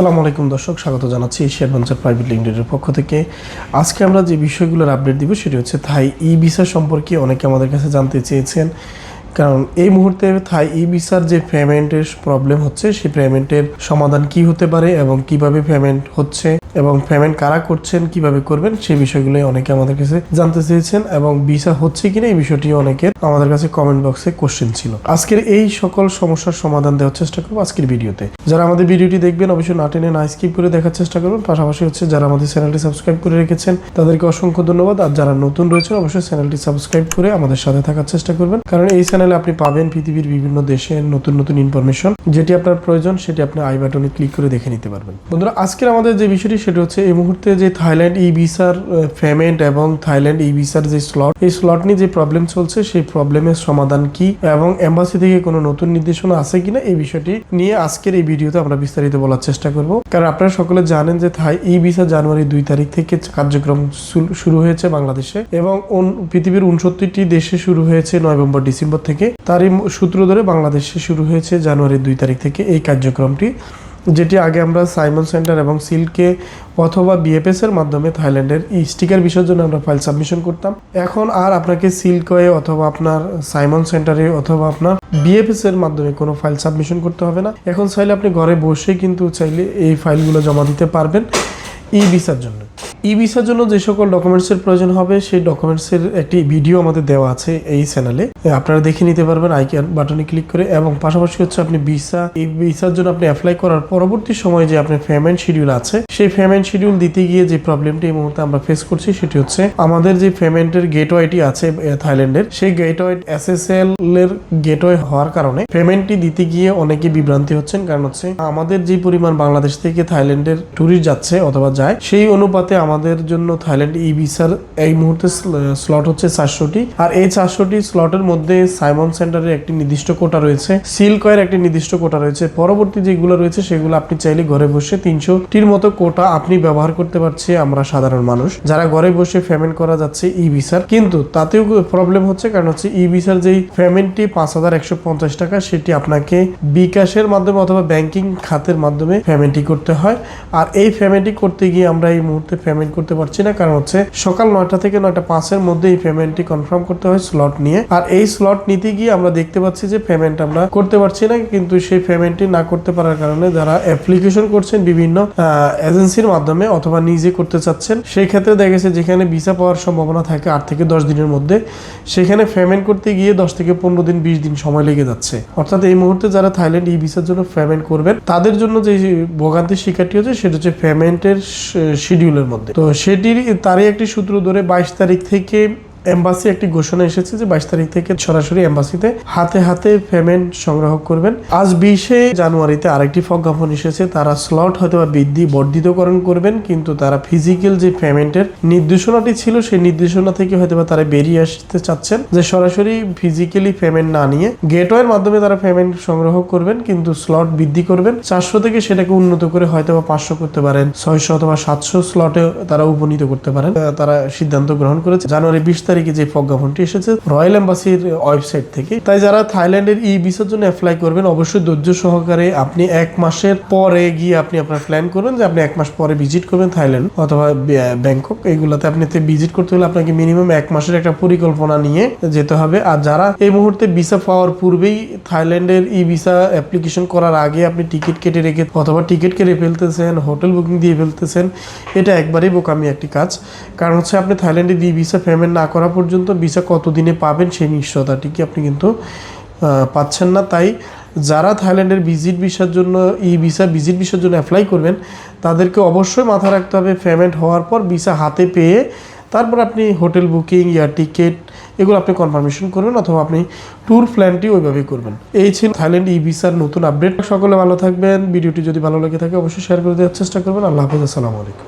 আসসালামু আলাইকুম দর্শক, স্বাগত জানাচ্ছি এশিয়ার ভেঞ্চার প্রাইভেট লিমিটেডের পক্ষ থেকে। আজকে আমরা যে বিষয়গুলোর আপডেট দিব সেটি হচ্ছে থাই ই ভিসা সম্পর্কে অনেকে আমাদের কাছে জানতে চেয়েছেন। কারণ এই মুহূর্তে থাই ই ভিসার যে পেমেন্টের প্রবলেম হচ্ছে, সেই পেমেন্টের সমাধান কি হতে পারে এবং কীভাবে পেমেন্ট হচ্ছে? এবং পেমেন্ট কারা করছেন, কীভাবে করবেন, সেই বিষয়গুলো অনেকে আমাদের কাছে জানতে চেয়েছেন এবং ভিসা হচ্ছে কিনা এই বিষয়টি অনেকের আমাদের কাছে কমেন্ট বক্সে কোশ্চেন ছিল। আজকের এই সকল সমস্যার সমাধান দেওয়ার চেষ্টা করব আজকের ভিডিওতে। যারা আমাদের ভিডিওটি দেখবেন, অবশ্যই না টেনে, না স্কিপ করে দেখার চেষ্টা করবেন। পাশাপাশি হচ্ছে যারা আমাদের চ্যানেলটি সাবস্ক্রাইব করে রেখেছেন, তাদেরকে অসংখ্য ধন্যবাদ। আর যারা নতুন রয়েছেন, অবশ্যই চ্যানেলটি সাবস্ক্রাইব করে আমাদের সাথে থাকার চেষ্টা করবেন। কারণ এই চ্যানেলে আপনি পাবেন পৃথিবীর বিভিন্ন দেশের নতুন নতুন ইনফরমেশন যেটি আপনার প্রয়োজন, সেটি আপনি আই বাটনে ক্লিক করে দেখে নিতে পারবেন। বন্ধুরা, আজকের আমাদের যে বিষয়টি সেটা হচ্ছে এই মুহূর্তে যে থাইল্যান্ড ই ভিসার পেমেন্ট এবং থাইল্যান্ড ই ভিসার যে স্লট এই স্লট নিয়ে যে প্রবলেম চলছে, সেই প্রবলেমের সমাধান কি এবং এম্বাসি থেকে কোনো নতুন নির্দেশনা আছে কিনা এই বিষয়টি নিয়ে আজকের এই ভিডিওতে আমরা বিস্তারিত বলার চেষ্টা করব। কারণ আপনারা সকলে জানেন যে থাই, ই ভিসা জানুয়ারি দুই তারিখ থেকে কার্যক্রম শুরু হয়েছে বাংলাদেশে এবং পৃথিবীর উনসত্তরটি দেশে শুরু হয়েছে নভেম্বর, ডিসেম্বর থেকে। তারই সূত্র ধরে বাংলাদেশে শুরু হয়েছে জানুয়ারি দুই তারিখ থেকে এই কার্যক্রমটি। যেটি আগে আমরা সাইমন সেন্টার এবং সিল্কে অথবা বিএফএস এর মাধ্যমে থাইল্যান্ডের এই স্টিকার বিষয়ের জন্য আমরা ফাইল সাবমিশন করতাম। এখন আর আপনাকে সিল্কয়ে অথবা আপনার সাইমন সেন্টারে অথবা আপনার বিএফএস এর মাধ্যমে কোনো ফাইল সাবমিশন করতে হবে না। এখন চাইলে আপনি ঘরে বসে কিন্তু চাইলে এই ফাইলগুলো জমা দিতে পারবেন ই ভিসার জন্য। ই ভিসার জন্য যে সকল ডকুমেন্টসের প্রয়োজন হবে, সেই ডকুমেন্টসের একটি ভিডিও আমাদের দেওয়া আছে এই চ্যানেলে। আপনারা দেখে নিতে পারবেন আইকার বাটনে ক্লিক করে, এবং পাশাপাশি হচ্ছে আপনি ভিসা, এই ভিসার জন্য আপনি অ্যাপ্লাই করার পরবর্তী সময়ে যে আপনার পেমেন্ট শিডিউল আছে, সেই পেমেন্ট শিডিউল দিতে গিয়ে যে প্রবলেমটি এই মুহূর্তে আমরা ফেস করছি, সেটি হচ্ছে আমাদের যে পেমেন্টের গেটওয়েটি আছে থাইল্যান্ডের, সেই গেটওয়ে এল এর গেটওয়ে হওয়ার কারণে পেমেন্টটি দিতে গিয়ে অনেকে বিভ্রান্তি হচ্ছেন। কারণ হচ্ছে আমাদের যে পরিমাণ বাংলাদেশ থেকে থাইল্যান্ডের ট্যুরিস্ট যাচ্ছে অথবা যায়, সেই অনুপাতে আমাদের জন্য থাইল্যান্ড ই ভিসার এই মুহূর্তে স্লট হচ্ছে চারশোটি। আর এই চারশোটি স্লটের মধ্যে সাইমন সেন্টারের একটি নির্দিষ্ট কোটা রয়েছে সিল্কয়ের একটি নির্দিষ্ট কোটা রয়েছে। পরবর্তী যেগুলো রয়েছে, সেগুলো আপনি চাইলে ঘরে বসে তিনশোটির মতো কোটা আপনি ব্যবহার করতে পারছি আমরা সাধারণ মানুষ। যারা ঘরে বসে পেমেন্ট করা যাচ্ছে ই ভিসার, কিন্তু তাতেও প্রবলেম হচ্ছে কারণ হচ্ছে ই ভিসার যেই পেমেন্টটি পাঁচ হাজার একশো পঞ্চাশ টাকা, সেটি আপনাকে বিকাশের মাধ্যমে অথবা ব্যাংকিং খাতের মাধ্যমে পেমেন্টটি করতে হয়। আর এই পেমেন্টটি করতে গিয়ে আমরা এই মুহূর্তে পেমেন্ট করতে পারছি না। কারণ হচ্ছে সকাল নয়টা থেকে নয়টা পাঁচের মধ্যে এই পেমেন্টটি কনফার্ম করতে হয় স্লট নিয়ে। আর এই স্লট নিতে গিয়ে আমরা দেখতে পাচ্ছি যে পেমেন্ট আমরা করতে পারছি না, কিন্তু সেই পেমেন্টটি না করতে পারার কারণে যারা অ্যাপ্লিকেশন করছেন বিভিন্ন এজেন্সির মাধ্যমে অথবা নিজে করতে চাচ্ছেন, সেই ক্ষেত্রে দেখা গেছে যেখানে ভিসা পাওয়ার সম্ভাবনা থাকে আট থেকে দশ দিনের মধ্যে, সেখানে পেমেন্ট করতে গিয়ে দশ থেকে পনেরো দিন, বিশ দিন সময় লেগে যাচ্ছে। অর্থাৎ এই মুহূর্তে যারা থাইল্যান্ড ই ভিসার জন্য পেমেন্ট করবেন, তাদের জন্য যে ভোগান্তির শিকারটি হচ্ছে, সেটা হচ্ছে পেমেন্টের শিডিউলের মধ্যে। তো সেটির তারই একটি সূত্র ধরে বাইশ তারিখ থেকে এম্বাসি একটি ঘোষণা এসেছে যে বাইশ তারিখ থেকে সরাসরি এম্বাসিতে হাতে হাতে পেমেন্ট সংগ্রহ করবেন। আজ বিশে জানুয়ারিতে আরেকটি প্রজ্ঞাপন এসেছে। তারা স্লট হয়তো বা বৃদ্ধি, বর্ধিতকরণ করবেন, কিন্তু তারা ফিজিক্যাল যে পেমেন্টের নির্দেশনাটি ছিল, সেই নির্দেশনা থেকে হয়তো বা তারা বেরিয়ে আসতে চাচ্ছেন যে সরাসরি ফিজিক্যালি পেমেন্ট না নিয়ে গেটওয়ের মাধ্যমে তারা পেমেন্ট সংগ্রহ করবেন, কিন্তু স্লট বৃদ্ধি করবেন। চারশো থেকে সেটাকে উন্নত করে হয়তো বা পাঁচশো করতে পারেন। ছয়শো অথবা সাতশো স্লটে তারা উপনীত করতে পারেন। তারা সিদ্ধান্ত গ্রহণ করেছে। জানুয়ারি বিশ তারিখে যে প্রজ্ঞাপনটি এসেছে রয়্যাল এম্বাসির ওয়েবসাইট থেকে। তাই যারা থাইল্যান্ডের ই ভিসার জন্য অ্যাপ্লাই করবেন, অবশ্যই ধৈর্য সহকারে আপনি এক মাসের পরে গিয়ে আপনি আপনার প্ল্যান করবেন যে আপনি এক মাস পরে ভিজিট করবেন থাইল্যান্ড অথবা ব্যাংকক। এইগুলাতে আপনি ভিজিট করতে হলে আপনাকে মিনিমাম এক মাসের একটা পরিকল্পনা নিয়ে যেতে হবে। আর যারা এই মুহূর্তে ভিসা পাওয়ার পূর্বেই থাইল্যান্ডের ই ভিসা অ্যাপ্লিকেশন করার আগে আপনি টিকিট কেটে রেখে অথবা টিকিট কেটে ফেলতেছেন হোটেল বুকিং দিয়ে ফেলতেছেন, এটা একবারেই বোকামি একটি কাজ। কারণ হচ্ছে আপনি থাইল্যান্ডে ই ভিসা পেমেন্ট না করা পর্যন্ত ভিসা কতদিনে পাবেন সেই নিশ্চয়তাটিকে আপনি কিন্তু পাচ্ছেন না। তাই যারা থাইল্যান্ডের ভিজিট ভিসার জন্য ই ভিসা ভিজিট ভিসার জন্য অ্যাপ্লাই করবেন, তাদেরকে অবশ্যই মাথা রাখতে হবে। পেমেন্ট হওয়ার পর ভিসা হাতে পেয়ে তারপর আপনি হোটেল বুকিং, এয়ার টিকিট, এগুলো আপনি কনফার্মেশন করবেন অথবা আপনি ট্যুর প্ল্যানটি ওইভাবেই করবেন। এই ছিল থাইল্যান্ড ই ভিসার নতুন আপডেট সকলে ভালো থাকবেন। ভিডিওটি যদি ভালো লেগে থাকে, অবশ্যই শেয়ার করে দেওয়ার চেষ্টা করবেন। আল্লাহ হাফিজ। আসসালামু আলাইকুম।